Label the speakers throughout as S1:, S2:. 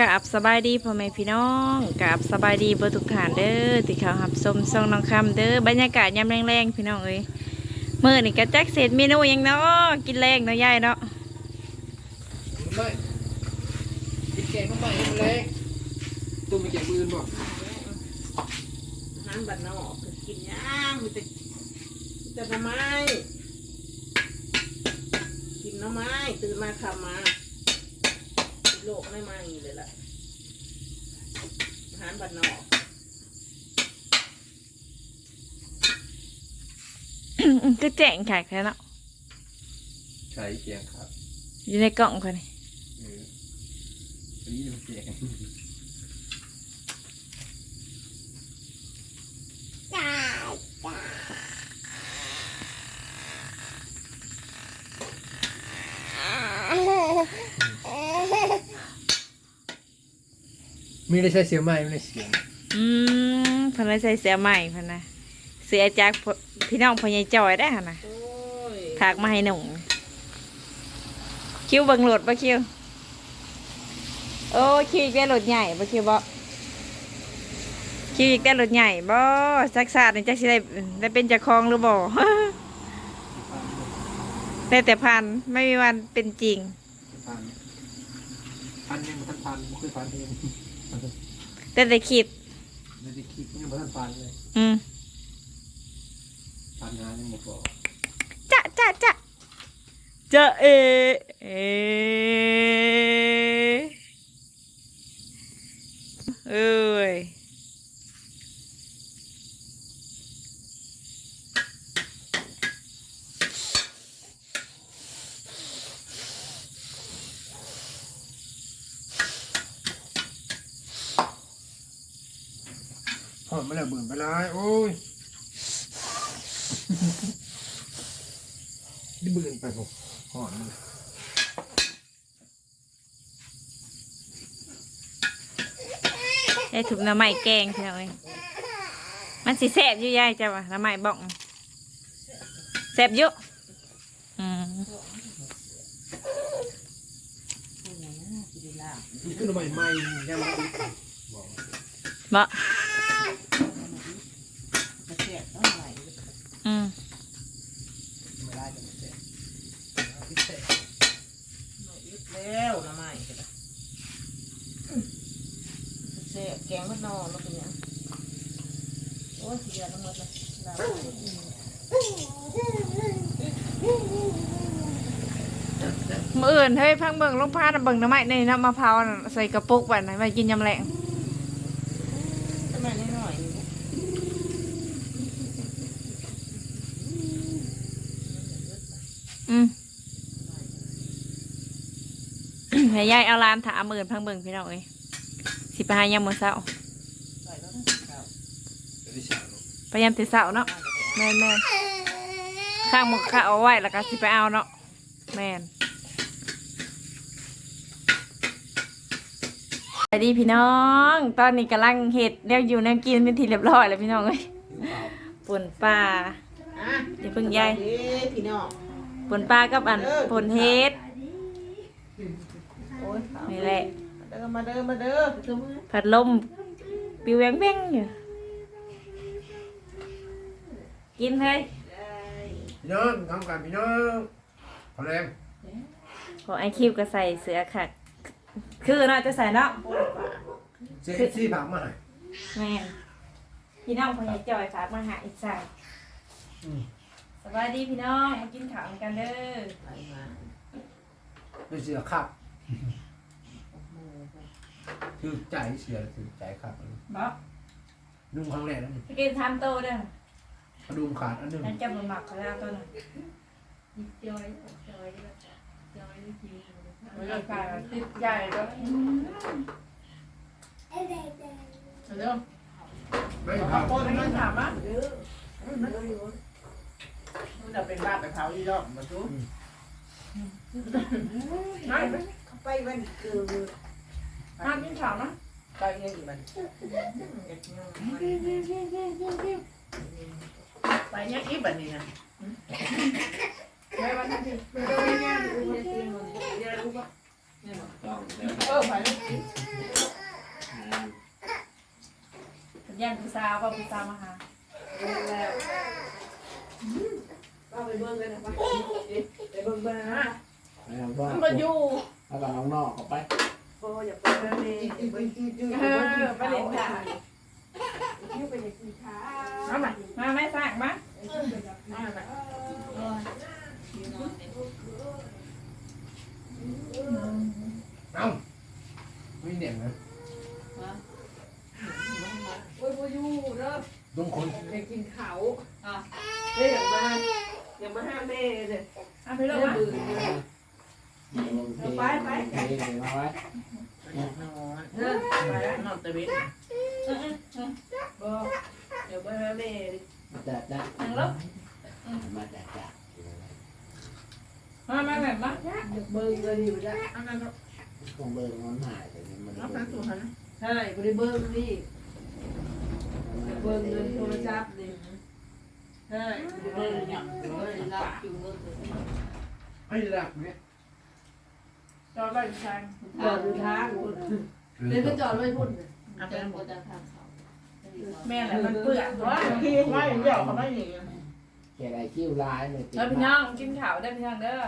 S1: กับสบายดีพ่อแม่พี่น้องกับสบายดีเบอร์ทุกฐานเด้อที่เขาหับสมซองน้องคำเด้อบรรยากาศยามแรงๆพี่น้องเอ้ยมื่อนี่ก็แจ็คเสร็จเมนูหยังเนาะกินแรงเนาะยายเนาะ
S2: ไม่กินแกงเข้าไปให้มันเล็กตุ้มไปแกงมืออื่นบ่
S3: อาหารบ้านนอกก็กินย่างมีแต่แต่หน่อไม้กินหน่อไม้ตื่นมาขับมา โลกไม่มาอีกเลยล่ะอาหารบ้านนอก
S1: ก็แจ้งขายแค่เนาะ
S2: ใช้แกงครับ
S1: อยู่ในกล่องคนนี้
S2: เอออันนี้มันแกง มีได้ใช้เสียงไหมไม่ได้เสียง
S1: อืมเพนเลยใส่เสื้อใหม่เพนนะเสื้อจากพ่อพี่น้องพ่อใหญ่จอยได้หั่นนะ
S3: โอ้ย
S1: ถากมาให้หนุ่งคิวเบังโหลดปะคิวโอ้คิวอีกได้โหลดใหญ่ปะคิวบ่คิวอีกได้โหลดใหญ่บ่จักศาสตร์นี่จักสิได้ได้เป็นเจ้าของหรือบ่ ได้แต่พันไม่มีวันเป็นจริง
S2: พันพันยังมันพันไม่เคยพันเอง
S1: แต่แต่คิด
S2: ไม่ได้คิดยังมันพันเลย
S1: อืม
S2: พันหายังหมดบ่
S1: จะจะจะจะเอเอเอ้ย
S2: หอมไม่ได้เบื่อไปเลยโอ้ยนี่เบื่อไปผมหอมมัน
S1: ได้ถูกน้ำใหม่แกงใช่ไหมมันสิแซ่บอยู่ยายจ้ะวะน้ำใหม่บอกแซ่บอยู่อืม
S2: นี่คือใหม่ใหม่ยังไม่ได้บอก
S1: บ่
S3: กระเทียมต้องไหล
S1: อืม
S2: ไม่ได้จะไม่เสร็จพิเศษ
S3: แล้วหน่อไม้ก็ได้ เสียแกงมันนอนแล้วเป็นยังโอ้ยเสียน้ำมันเลยลาบ
S1: มืออื่นเฮ้ยพังเบิ่งลงพาดเบิ่งน้ำใหม่ในน้ำมะพร้าวน่ะใส่กระปุกไว้นะไว้กินยำแรง
S3: ทำไมนิดหน่อยอยู่
S1: อืมให้ยายเอาลานถามมื่นพังเบิ่งพี่น้องเอ้ย สิไปหายามมื้อเช้า
S3: ใส่แล้วนะข้าว
S2: จะได้เสียหรอก
S1: พยายามติเช้าเนาะแม่นแม่นข้างหมกข้าวเอาไว้แล้วก็สิไปเอาเนาะแม่นสวัสดีพี่น้อง ตอนนี้กำลังเห็ดเรียกอยู่แนวกินเป็นทีเรียบร้อยแล้วพี่น้องเอ้ยป่นปลา
S3: อะ
S1: อย่าเพิ่งยาย
S3: เด้พี่น้อง
S1: ป่นปลากับอันป่นเฮ็ด
S3: โอ้ย
S1: นี่แหละ
S3: เด้อ มาเด้อมาเด้อคือมือ
S1: พัดลมปิวแวงแวงอยู่กินเฮ้ย
S2: พี่น้องทำกันพี่น้องพอแรง
S1: ขอไอคิวก็ใส่เสื้อค่ะคือเนาะจะใส่เนาะ
S2: เจ๊ซี่ผักมาหน่อย
S1: แม่นพี่น้องพญาจอยฝากมาหาอีกใส่
S2: อืม
S1: สวัสดีพี่น้องมากินข้าวกันเด้อ
S3: ไปมา
S2: ไม่เสียครับ ถือใจเสียถือใจครับ
S1: บอก
S2: นุ่งครั้งแรกนั่น
S1: พี่กินทำโตเด้อก
S2: ระดุมขาดอันหนึง
S1: นั่นจะมาหมักเขาแล้วตัวหนึง
S4: จอยจอยแบบจอยนี่คิว
S1: มันก็กลายติดใหญ่แล้ว
S3: เด้อ
S2: ไม่
S3: ข
S2: ครั
S3: อบคุณมันถามว่ามันจะเป็นบ้าไปเผาอีดอกมาดูไม่ไปวันเกิด
S1: น้ากินข้าวนะ
S3: ก็ยองอีกมันไปยังอีกบบนี้นะ
S1: ไปวันนั้นสิไปวันนี้
S3: เนี่
S5: ยดูมันตีมันเนี่ยรู้ปะเน
S6: ี่ยเอ
S3: อไป
S1: แล้วยันผู้สาวว่าผู้สาวมาหา
S5: แล้วป้าไปเบิ้งเลยนะป้าไปเบิ้งเบิ้งนะมันก็อยู่
S6: แล้วก็น้องนอกออกไป
S5: โอ้อย่าไปเลยไปยืดยืด
S1: เออไปเล่นค่ะ
S5: ยืดไปอย่างกินขาว
S1: มาใหม่มาไม่สั่งมา
S5: มาแบบ
S6: เอาไม่เหนียงนะ
S5: โอ้ยบ่อยู่เด้อ
S6: ต้องคน
S5: ไปกินเขาอะเด้ยอย่างมาอย่ามาห้ามแม่เด้อ
S1: เอาไปล
S5: เด้
S1: ง
S5: อ
S1: มา
S5: บื้อ
S6: ไปไปไปมาไว้
S5: เด้อไปแล้วนอนตะเวนบ่เดี๋ยวมาห้ามแม่ดิ
S6: จ้าจ้า
S1: นั่งลง
S6: มาจ้าจ้า
S1: มามาแบบมา
S5: อยากเบิ่งเลยดิบ่จ้ะอันนั้น
S6: คงเบิ่งมันหายแต่มัน
S5: เอาไปสู่หันใช่บ่ได้เบิ่งนี่เบิ่งเงินโทรศัพท์นี่ใช่บ่ได้เบิ่งหยังเลยรับอยู่เบิ่ง
S6: ไม่หลับเนี่ย
S1: จอดไว้ใช่
S5: จอดอยู่ทางเดินไปจอดไว้พุ่นน่ะ
S4: เอาไปหมดทางเขา
S1: แม่แหละมันเปื่อนเพราะว่าพี่ไม่เดี๋ยวเขาไม่หนี
S6: แกไอคิวลายเลย
S1: แล้วพี่น้องกินข้าวได้พี่น้องเด้อ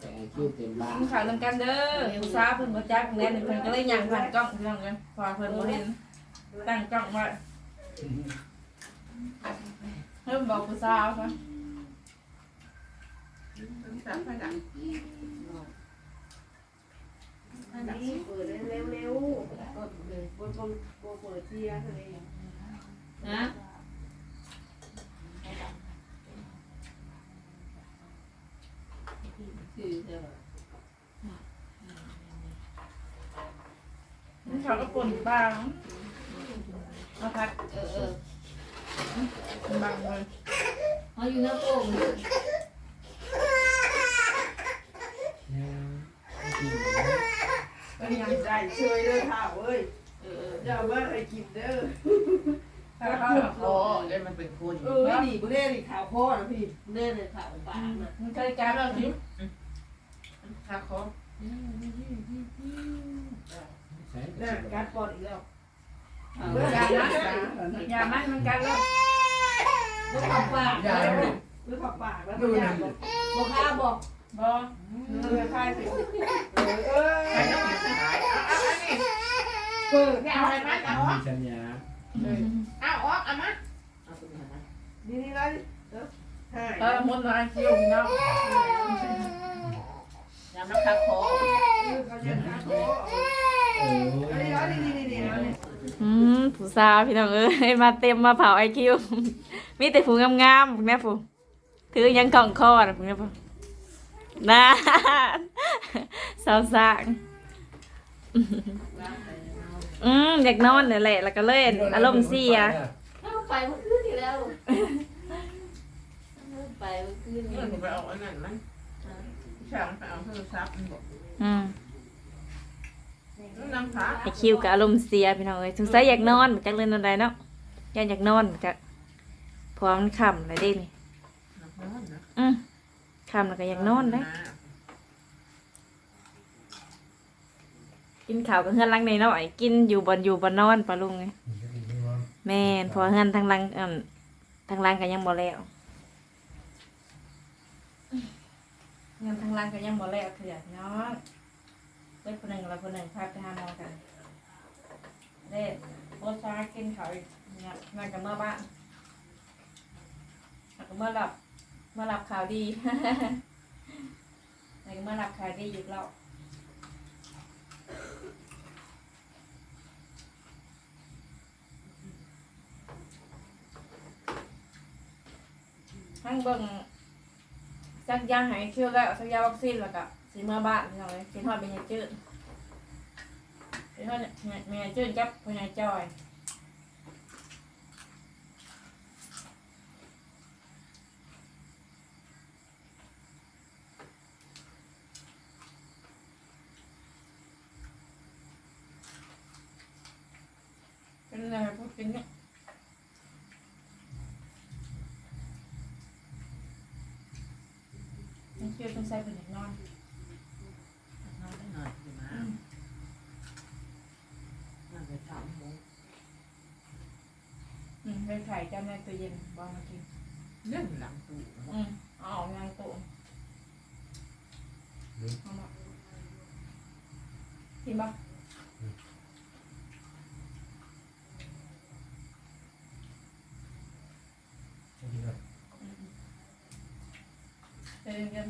S6: แกไอคิวเต็มบ้าน
S1: กินข้าวนำกันเด้อผู้สาวเพิ่นบ่จักแน่นเพิ่นก็เลยย่างผ่านกล้องพี่น้องกันพอเพิ่นบ่เห็นตั้งกล้องไว้เพิ่นบอกผู้สาวซะ
S5: สามพันอะอันนี้เปิดเร็วๆเร็วๆกด เลยบนบนบนเปิดเทียทะเล
S4: นะ
S5: คือเธอ
S1: มันเขาก็ปนบางมาพัก
S4: เออเออบา
S1: งเลย
S4: เขาอยู่หน้าโป่ง
S5: เป็ยังใจเชยเด้อข่าวเอ้ย
S4: เออ
S5: อย่าว่าให้กินเด้อ
S1: ถ้าเขา
S5: โอ้ได้มันเป็นคนเออนี่บ่ได้นี่ข่าวพ่อนะพี่บ่ได้เลยข่าวปากน่ะ
S1: มันเคยการเราทิม
S5: ข่าวของ
S6: ใช่
S5: น่ะการปอดอีกแล้ว
S4: เอา
S5: เมื่อ
S1: อย่า
S5: การ
S1: นะ
S5: นะ
S1: อย่ามันมันการแล้ว
S5: บ่ขับปาก
S6: ยา
S5: หรือขับปากแล้วอยากบอกบ่ค้าบอก
S1: บอ
S5: เออใช่สิเออเออไอ้น้องมันขายเอา เอาอันนี้เปิดเอาอะไรมาเอาออก
S6: สัญญา
S5: เอาออกเอามาเอาตรงนี้นะนี่นี่เลยเออใช่
S1: เออมุนมาคิวพี่น้อง
S4: ยำน้ำคักคอ
S5: เขาจะทำโอ้
S6: เออ
S5: อันนี้อันนี้นี่นี่นี่
S1: อืมผู้สาวพี่น้องเอ้ยมาเต็มมาเผาไอคิว มีแต่ผู้งามๆพวกนี้ผู้ถือยังกล่องคอนะพวกนี้ผู้น่าสาวสาง อืมอยากนอนนี่นแหละแล้วก็เล่นอารมณ์เสีย
S4: เข้าไปเมื่อคืนที่แล้วไปเมื่อคืน
S5: นี่
S4: นี้
S5: ผมไปเอาอันนั้นมั้งช่างไปเอาโทรศัพท์มันบอก
S1: อืม
S5: น้ำขา
S1: ไอคิวกับอารมณ์เสียพี่น้องเอ้ยสงสัยอยากนอนจักเล่นอะไรเนาะอยากอยากนอนจักพร้อมนค่ำอะไรได้นี่อืมค่ำแล้วก็อยากนอนได้ กินข้าวกับเฮือนหลังในน้อยกินอยู่บนอยู่บนนอนปะลุงไงแม่นพอเฮือนทางหลังอ่าทางหลังก็ยังบ่แล้วเฮือนทางหลังก็ยังบ่แล้วคือเนาะเพิ่นคนหนึ่งเราคนหนึ่งพาไปหาหมอกันเด้โบชากินข้าวอีกเนี่ยมากับเมื่อบ้านแล้วก็เมื่อหลับเมื่อหลับข่าวดีแล้วก็เมื่อหลับข่าวดีอยู่แล้ว ทั้งเบิ่งสักยาหายเชื่อแล้วสักยาวัคซีนแล้วก็สีเมื่อบ้านพี่น้องเลยกินทอดเป็นยาจืดกินทอดเนี่ยเมียจืดกับพญาจอยเป็นอะไรพวกกินเนี่ย มันเชื่อต้องใส่เป็นอย่างนอน
S5: นอนได้หน่อยสิมา
S1: อืม
S5: น่าจะถามหมู
S1: อืม
S5: นอนได้หน่อยสิมา
S1: อืม
S5: น่าจะถามหมู
S1: อืม
S5: น่าจะถามหมู
S1: อืมอืมไปไข่จำในตู้เย็นบองมากิน
S3: เรื่องหลังตู้
S1: อืมเอาออกงานโต๊ะเอามากินปะ
S2: กินเลย
S1: เดินกัน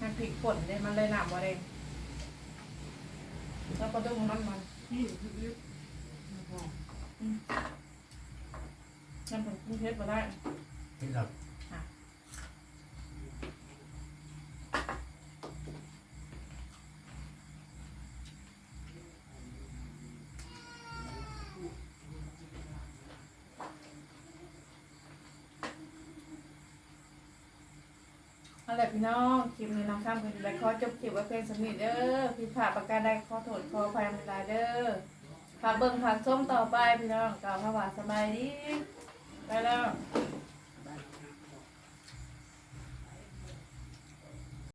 S1: มันพริกป่นเลยมันเลยหนามว่าเองแล้วก็ต้องมันมัน
S3: ที่คือเรื่อง
S1: น้ำผึ้งกุ้งเทศมาได้
S2: กินเลย
S1: เอาละพี่น้องคลิปนี้น้องข้ามกันไปขอจบคลิปไว้เพียงสำนิทเด้อพี่ผ่าประการใดขอโทษขออภัยมาลายเด้อฝากเบิ่งฝากส้มต่อไปพี่น้องกล่าวคำว่าสบายดีไปแล้ว